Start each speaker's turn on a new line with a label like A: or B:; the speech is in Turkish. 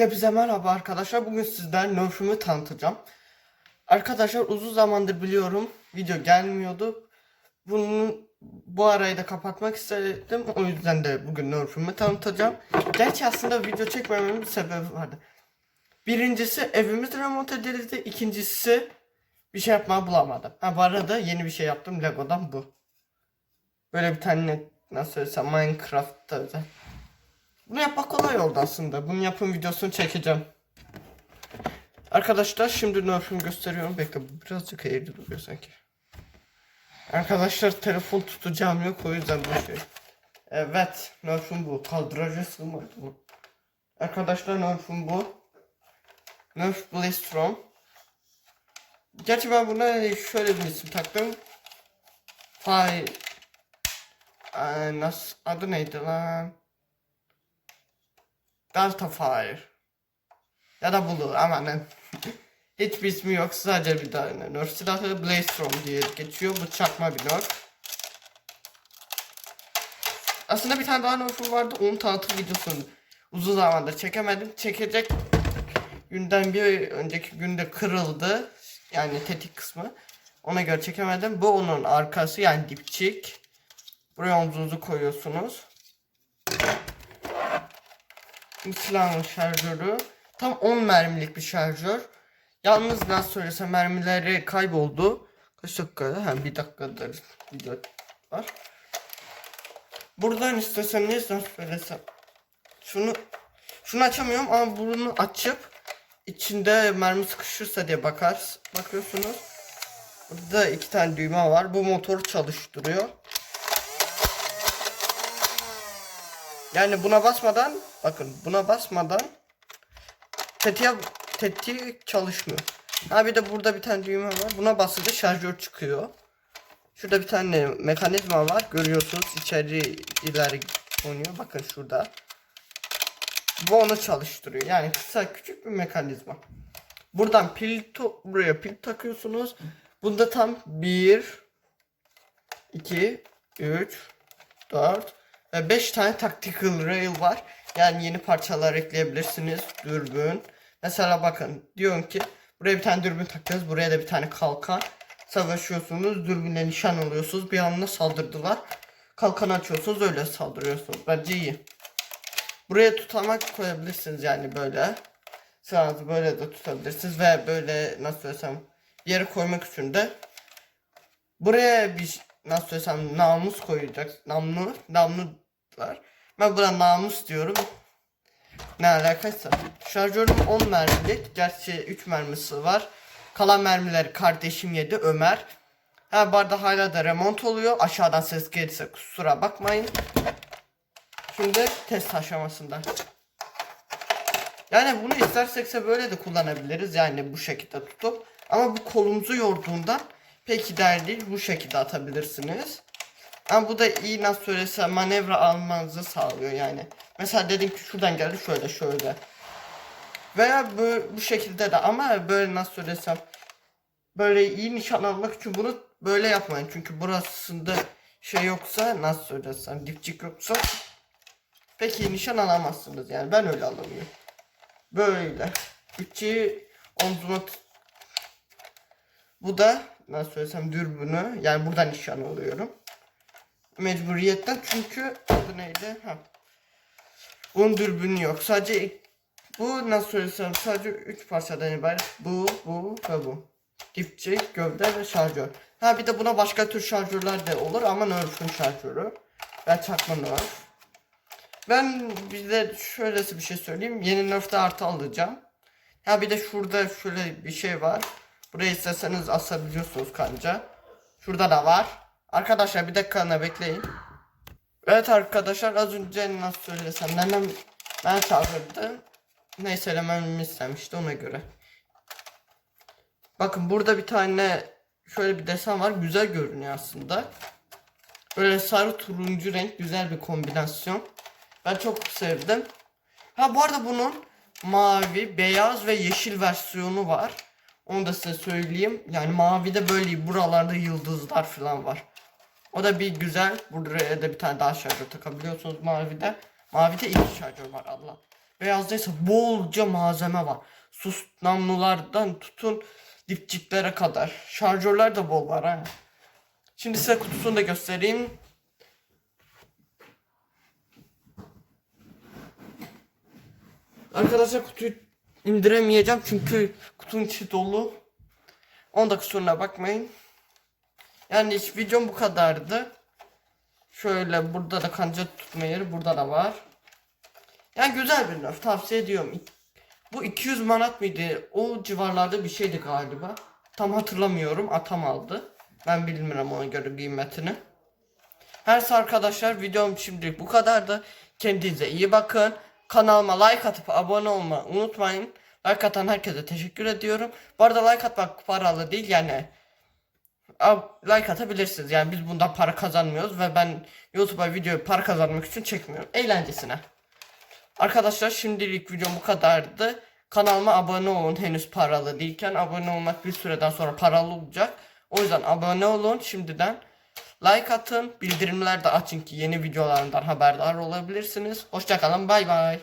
A: Hepinize merhaba arkadaşlar. Bugün sizden Nerf'ümü tanıtacağım. Arkadaşlar uzun zamandır biliyorum video gelmiyordu. Bunu bu arayı da kapatmak istedim. O yüzden de bugün Nerf'ümü tanıtacağım. Gerçi aslında video çekmememin bir sebebi vardı. Birincisi evimiz remote edildi. İkincisi bir şey yapmayı bulamadım. Ha bu arada yeni bir şey yaptım. Lego'dan bu. Böyle bir tane nasıl söylesem Minecraft'ta özel. Bunu yapmak kolay oldu aslında. Bunun yapım videosunu çekeceğim. Arkadaşlar şimdi Nerf'ümü gösteriyorum. Bekle birazcık eğri duruyor sanki. Arkadaşlar telefon tutacağım yok o yüzden bu şey. Evet Nerf'üm bu. Kadraja sığmadı mı? Arkadaşlar Nerf'üm bu. Nerf Blastrom. Gerçi ben buna şöyle bir isim taktım. Fire. Ee, nasıl adı neydi lan? Delta Fire. Ya da Blue amanın. Hiçbir ismi yok sadece bir tane Nerf silahı Blastrom diye geçiyor. Bu çakma bir Nerf. Aslında bir tane daha Nerf'üm vardı. Onun tanıtım videosunu uzun zamandır çekemedim. Çekecek günden bir önceki günde kırıldı. Yani tetik kısmı. Ona göre çekemedim. Bu onun arkası yani dipçik. Buraya omzunuzu koyuyorsunuz. Silahın şarjörü. Tam 10 mermilik bir şarjör. Yalnız nasıl söylesem mermileri kayboldu. Kaç dakikada? Ha bir dakikadır video var. Buradan isteseniz nasıl söylesem. Şunu şunu açamıyorum ama bunu açıp içinde mermi sıkışırsa diye bakar bakıyorsunuz. Burada iki tane düğme var. Bu motoru çalıştırıyor. Yani buna basmadan bakın buna basmadan tetiğe tetiği çalışmıyor. Ha bir de burada bir tane düğme var. Buna basınca şarjör çıkıyor. Şurada bir tane mekanizma var. Görüyorsunuz içeri ileri oynuyor. Bakın şurada. Bu onu çalıştırıyor. Yani kısa küçük bir mekanizma. Buradan pil buraya pil takıyorsunuz. Bunda tam 1 2 3 4 ve 5 tane tactical rail var. Yani yeni parçalar ekleyebilirsiniz. Dürbün. Mesela bakın diyorum ki buraya bir tane dürbün takacağız. Buraya da bir tane kalkan. Savaşıyorsunuz. Dürbünle nişan alıyorsunuz. Bir anda saldırdılar. Kalkanı açıyorsunuz öyle saldırıyorsunuz. Bence iyi. Buraya tutamak koyabilirsiniz yani böyle. Silahınızı böyle de tutabilirsiniz ve böyle nasıl söylesem bir yere koymak için de buraya bir nasıl söylesem namus koyacak. Namlu, namlular. Ben buna namus diyorum. Ne alakaysa. Şarjörüm 10 mermilik. Gerçi 3 mermisi var. Kalan mermileri kardeşim yedi Ömer. Ha bu hala da remont oluyor. Aşağıdan ses gelirse kusura bakmayın. Şimdi test aşamasında. Yani bunu istersekse böyle de kullanabiliriz. Yani bu şekilde tutup. Ama bu kolumuzu yorduğunda pek ideal değil. Bu şekilde atabilirsiniz. Ama bu da iyi nasıl söylesem manevra almanızı sağlıyor yani. Mesela dedim ki şuradan geldi şöyle şöyle. Veya bu, bu şekilde de ama böyle nasıl söylesem böyle iyi nişan almak için bunu böyle yapmayın. Çünkü burasında şey yoksa nasıl söylesem dipçik yoksa pek iyi nişan alamazsınız yani ben öyle alamıyorum. Böyle. Dipçiyi omzuma bu da nasıl söylesem dürbünü yani buradan nişan alıyorum. Mecburiyetten çünkü adı neydi? Ha. Bunun dürbünü yok. Sadece bu nasıl söylesem sadece 3 parçadan ibaret. Bu, bu ve bu. Dipçik, gövde ve şarjör. Ha bir de buna başka tür şarjörler de olur ama Nerf'ün şarjörü. Ve çakma Nerf. Ben bir de şöylesi bir şey söyleyeyim. Yeni Nerf'te artı alacağım. Ha bir de şurada şöyle bir şey var. Buraya isterseniz asabiliyorsunuz kanca. Şurada da var. Arkadaşlar bir dakika bekleyin. Evet arkadaşlar az önce nasıl söylesem nenem ben çağırdı. Ne söylememi istemişti ona göre. Bakın burada bir tane şöyle bir desen var. Güzel görünüyor aslında. Böyle sarı turuncu renk güzel bir kombinasyon. Ben çok sevdim. Ha bu arada bunun mavi, beyaz ve yeşil versiyonu var. Onu da size söyleyeyim. Yani mavide böyle buralarda yıldızlar falan var. O da bir güzel. Buraya da bir tane daha şarjör takabiliyorsunuz mavide. Mavide iki şarjör var Allah. Beyazda ise bolca malzeme var. Sus namlulardan tutun dipçiklere kadar. Şarjörler de bol var ha. Şimdi size kutusunu da göstereyim. Arkadaşlar kutuyu indiremeyeceğim çünkü kutunun içi dolu. Onda kusuruna bakmayın. Yani iş- videom bu kadardı. Şöyle burada da kanca tutma yeri burada da var. Yani güzel bir nerf tavsiye ediyorum. Bu 200 manat mıydı? O civarlarda bir şeydi galiba. Tam hatırlamıyorum. Atam aldı. Ben bilmiyorum ona göre kıymetini. Her arkadaşlar videom şimdilik bu kadardı. Kendinize iyi bakın. Kanalıma like atıp abone olmayı unutmayın. Like atan herkese teşekkür ediyorum. Bu arada like atmak paralı değil yani. Like atabilirsiniz. Yani biz bundan para kazanmıyoruz ve ben YouTube'a videoyu para kazanmak için çekmiyorum. Eğlencesine. Arkadaşlar şimdilik videom bu kadardı. Kanalıma abone olun henüz paralı değilken abone olmak bir süreden sonra paralı olacak. O yüzden abone olun şimdiden. Like atın, bildirimler de açın ki yeni videolarımdan haberdar olabilirsiniz. Hoşçakalın, bay bay.